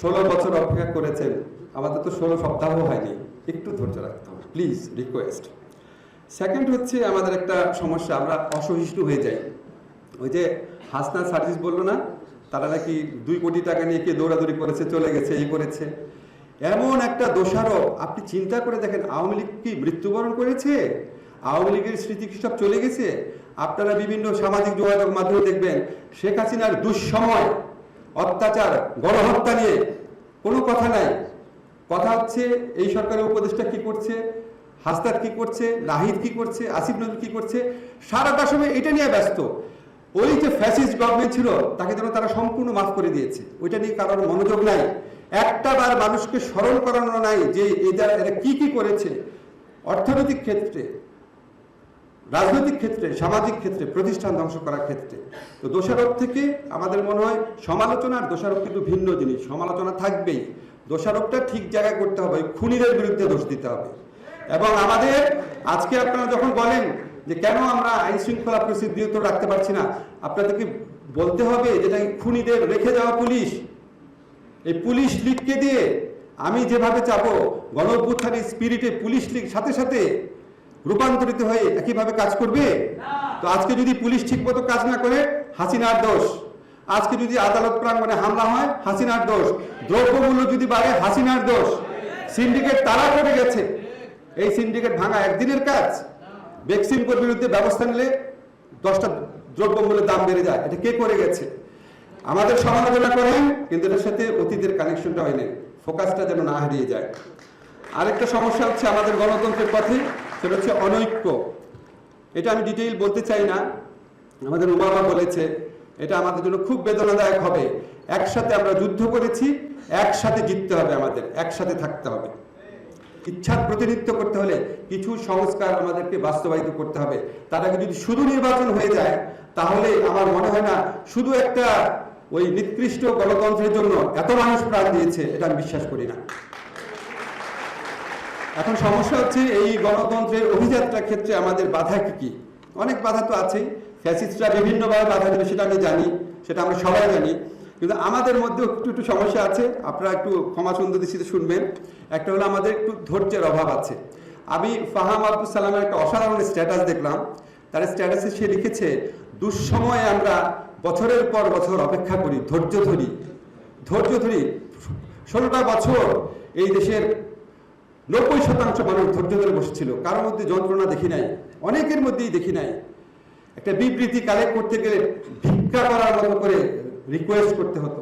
ষোলো বছর অপেক্ষা করেছেন। আমাদের তো ষোলো সপ্তাহ হয়নি। একটু ধৈর্য রাখতে হবে। প্লিজ রিকোয়েস্ট সেকেন্ড হচ্ছে আমাদের একটা সমস্যা, আমরা অসহিষ্ণু হয়ে যাই। ওই যে হাসনা সার্ভিস বলল না, তারা নাকি দুই কোটি টাকা নিয়ে কে দৌড়াদৌড়ি করেছে, চলে গেছে, এই করেছে। এমন একটা দোষারোপ, আপনি চিন্তা করে দেখেন, আওয়ামী লীগ কি মৃত্যুবরণ করেছে? আওয়ামী লীগের স্মৃতি কি সব চলে গেছে? আপনারা বিভিন্ন সামাজিক যোগাযোগ মাধ্যমে দেখবেন, শেখ হাসিনার দুঃসময় অত্যাচার, গণহত্যা নিয়ে কোনো কথা নাই। কথা হচ্ছে, এই সরকারের উপদেষ্টা কি করছে? হাসদার কি করছে? নাহিদ কি করছে? আসিফ নজরুল কি করছে? সারাটা সময় এটা নিয়ে ব্যস্ত। ওই যে ফ্যাসিস্ট গভর্নমেন্ট ছিল, তাকে যেন তারা সম্পূর্ণ মাফ করে দিয়েছে। ওইটা নিয়ে কারোর মনোযোগ নাই। একটা বার মানুষকে স্মরণ করানো নাই যে এরা কি কি করেছে। অর্থনৈতিক ক্ষেত্রে রাজনৈতিক ক্ষেত্রে, সামাজিক ক্ষেত্রে, প্রতিষ্ঠান ধ্বংস করার ক্ষেত্রে। তো দোষারোপ থেকে আমাদের মনে হয় সমালোচনা আর দোষারোপ কিন্তু ভিন্ন জিনিস। সমালোচনা থাকবেই। দোষারোপটা ঠিক জায়গায় করতে হবে, খুনিদের বিরুদ্ধে দোষ দিতে হবে। এবং আমাদের আজকে আপনারা যখন বলেন যে কেন আমরা আইন শৃঙ্খলা পরিস্থিতি রাখতে পারছি না, আপনাদেরকে বলতে হবে যেটা খুনিদের রেখে যাওয়া পুলিশ। এই পুলিশ লীগকে দিয়ে আমি যেভাবে চাবো গণ স্পিরিটে পুলিশ লীগ সাথে সাথে রূপান্তরিত হয়ে একইভাবে কাজ করবে? তো আজকে যদি পুলিশ ঠিকমতো কাজ না করে, হাসিনার দোষ। আজকে যদি আদালত প্রাঙ্গণে হামলা হয়, হাসিনার দোষ। দ্রব্যমূল্য যদি বাড়ে, হাসিনার দোষ। সিন্ডিকেট তারা করে গেছে। এই সিন্ডিকেট ভাঙা একদিনের কাজ। ভ্যাকসিনকোর বিরুদ্ধে ব্যবস্থা নিলে দশটা দ্রব্যমূল্যের দাম বেড়ে যায়। এটা কে করে গেছে? আমাদের সমালোচনা করেন, কিন্তু এটার সাথে অতীতের কানেকশনটা হয়নি ফোকাসটা যেন না হারিয়ে যায়। আরেকটা সমস্যা হচ্ছে আমাদের গণতন্ত্রের পথে। সেটা হচ্ছে অনৈক্য। এটা আমি ডিটেইল বলতে চাই না। আমাদের উমামা বলেছে, এটা আমাদের জন্য খুব বেদনাদায়ক হবে। একসাথে আমরা যুদ্ধ করেছি, একসাথে জিততে হবে আমাদের, একসাথে থাকতে হবে। ইচ্ছার প্রতিনিধিত্ব করতে হলে কিছু সংস্কার আমাদেরকে বাস্তবায়িত করতে হবে। তার আগে যদি শুধু নির্বাচন হয়ে যায়, তাহলে আমার মনে হয় না, শুধু একটা ওই নিকৃষ্ট গণতন্ত্রের জন্য এত মানুষ প্রাণ দিয়েছে, এটা আমি বিশ্বাস করি না। এখন সমস্যা হচ্ছে এই গণতন্ত্রের অভিযাত্রার ক্ষেত্রে আমাদের বাধা কি কি? অনেক বাধা তো আছেই। ফ্যাসিস্টরা বিভিন্নভাবে বাধা দেবে সেটা আমি জানি, সেটা আমরা সবাই জানি। কিন্তু আমাদের মধ্যে একটু একটু সমস্যা আছে, আপনারা একটু ক্ষমা সুন্দর দৃষ্টিতে শুনবেন। একটা হলো আমাদের একটু ধৈর্যের অভাব আছে। আমি ফাহাম আব্দুল সালামের একটা অসাধারণ স্ট্যাটাস দেখলাম। তার স্ট্যাটাসে সে লিখেছে, দুঃসময়ে আমরা বছরের পর বছর অপেক্ষা করি, ধৈর্য ধরি। ধৈর্য ধরি, ষোলোটা বছর এই দেশের নব্বই শতাংশ মানুষ ধৈর্য ধরে বসেছিল। কারোর মধ্যে যন্ত্রণা দেখি নাই, অনেকের মধ্যেই দেখি নাই। একটা বিবৃতি কালেক্ট করতে গেলে ভিক্ষা করার মতো করে রিকোয়েস্ট করতে হতো।